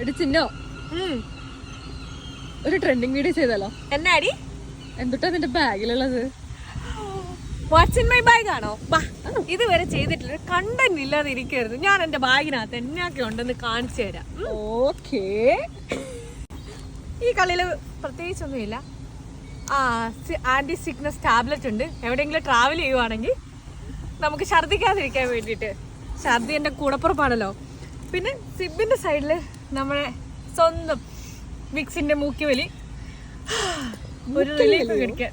എടി ചിന്നോ. ഒരു trending video ചെയ്താലോ? എന്നാടി? എന്തുട്ടാ നിന്റെ ബാഗിലുള്ളത്? വാട്സ് ഇൻ മൈ ബാഗ് ആണോ? ഇതുവരെ ചെയ്തിട്ടില്ല. കണ്ടന്റ് ഇല്ലാതെ ഇരിക്കരുത് ഞാൻ എന്റെ ബാഗിനകത്ത് എന്നൊക്കെ ഉണ്ടെന്ന് കാണിച്ചു തരാം. ഓക്കേ ഈ കളിയിൽ പ്രത്യേകിച്ചൊന്നുമില്ല. ആന്റി സിക്നസ് ടാബ്ലറ്റ് ഉണ്ട്. എവിടെയെങ്കിലും ട്രാവൽ ചെയ്യുവാണെങ്കിൽ നമുക്ക് ഛർദ്ദിക്കാതിരിക്കാൻ വേണ്ടിയിട്ട്. ഛർദി എന്റെ കൂടപ്പുറപ്പാണല്ലോ. പിന്നെ സിബിന്റെ സൈഡിൽ നമ്മുടെ സ്വന്തം വിക്സിന്റെ മൂക്കിവലി. ഒരു റിലീഫ് കിടക്കാൻ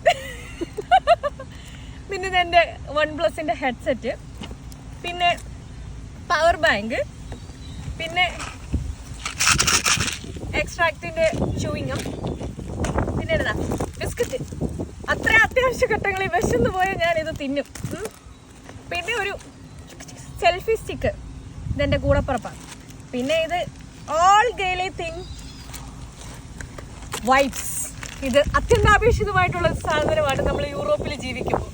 പിന്നെ എന്റെ എന്റെ വൺ പ്ലസിന്റെ ഹെഡ്സെറ്റ്. പിന്നെ പവർ ബാങ്ക്. പിന്നെ എക്സ്ട്രാക്റ്റിന്റെ ചൂയിങ്ങും പിന്നെ എന്താ? ബിസ്ക്കറ്റ്. അത്ര അത്യാവശ്യ ഘട്ടങ്ങളിൽ വിശന്ന് പോയാൽ ഞാൻ ഇത് തിന്നും പിന്നെ ഒരു സെൽഫി സ്റ്റിക്ക് ഇതെന്റെ കൂടപ്പുറപ്പാണ് പിന്നെ ഇത് ഓൾ ഗേലി തിങ് വൈപ്സ് ഇത് അത്യന്താപേക്ഷിതമായിട്ടുള്ള സാധനമാണ് നമ്മൾ യൂറോപ്പിൽ ജീവിക്കുമ്പോൾ.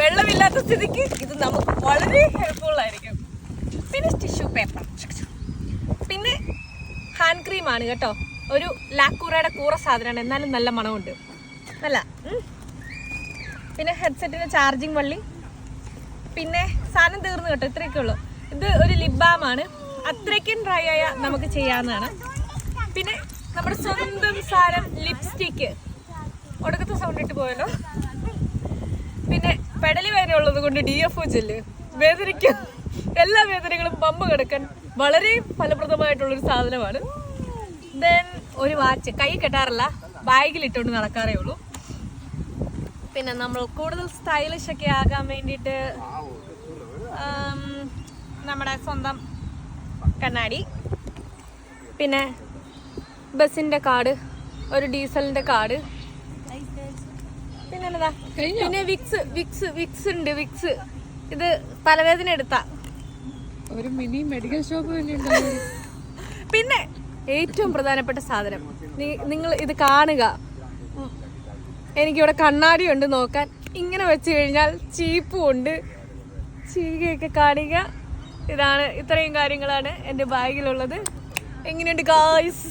വെള്ളമില്ലാത്ത സ്ഥിതിക്ക് ഇത് നമുക്ക് വളരെ ഹെൽപ്ഫുൾ ആയിരിക്കും. പിന്നെ ടിഷ്യൂ പേപ്പർ പിന്നെ ഹാൻഡ് ക്രീമാണ് കേട്ടോ. ഒരു ലാക്കൂറയുടെ കൂറ സാധനമാണ്. എന്നാലും നല്ല മണമുണ്ട്. അല്ല പിന്നെ ഹെഡ്സെറ്റിന് ചാർജിങ് വള്ളി. പിന്നെ സാധനം തീർന്നു കേട്ടോ. ഇത്രയൊക്കെ ഉള്ളൂ. ഇത് ഒരു ലിബാമാണ് അത്രയ്ക്കും ഡ്രൈ ആയ നമുക്ക് ചെയ്യാവുന്നതാണ്. പിന്നെ നമ്മുടെ സ്വന്തം സാരം ലിപ്സ്റ്റിക്ക് ഒടുക്കത്തെ സൗണ്ട് ഇട്ട് പോയല്ലോ. പിന്നെ പെടലി വേദന ഉള്ളത് കൊണ്ട് ഡി എഫ് ഒ ജെല്ല് വേദനയ്ക്ക് എല്ലാ വേദനകളും പമ്പ് കിടക്കാൻ വളരെ ഫലപ്രദമായിട്ടുള്ളൊരു സാധനമാണ്. ദെൻ ഒരു വാച്ച് കൈ കെട്ടാറില്ല. ബാഗിൽ ഇട്ടുകൊണ്ട് നടക്കാറേ ഉള്ളൂ. പിന്നെ നമ്മൾ കൂടുതൽ സ്റ്റൈലിഷ് ഒക്കെ ആകാൻ വേണ്ടിയിട്ട് നമ്മുടെ സ്വന്തം കണ്ണാടി. പിന്നെ ബസ്സിന്റെ കാർഡ് ഒരു ഡീസലിന്റെ കാർഡ്. പിന്നെ എന്നതാ പിന്നെ വിക്സ് വിക്സ് വിക്സ് ഉണ്ട് വിക്സ്. ഇത് തലവേദന എടുത്ത. ഒരു മിനി മെഡിക്കൽ ഷോപ്പ് പിന്നെ ഏറ്റവും പ്രധാനപ്പെട്ട സാധനം നിങ്ങൾ ഇത് കാണുക. എനിക്കിവിടെ കണ്ണാടി ഉണ്ട് നോക്കാൻ. ഇങ്ങനെ വെച്ച് കഴിഞ്ഞാൽ ചീപ്പും ഉണ്ട്. ചീകയൊക്കെ കാണിക ഇതാണ് ഇത്രയും കാര്യങ്ങളാണ് എന്റെ ബാഗിലുള്ളത്. എങ്ങനെയുണ്ട് ഗായ്സ്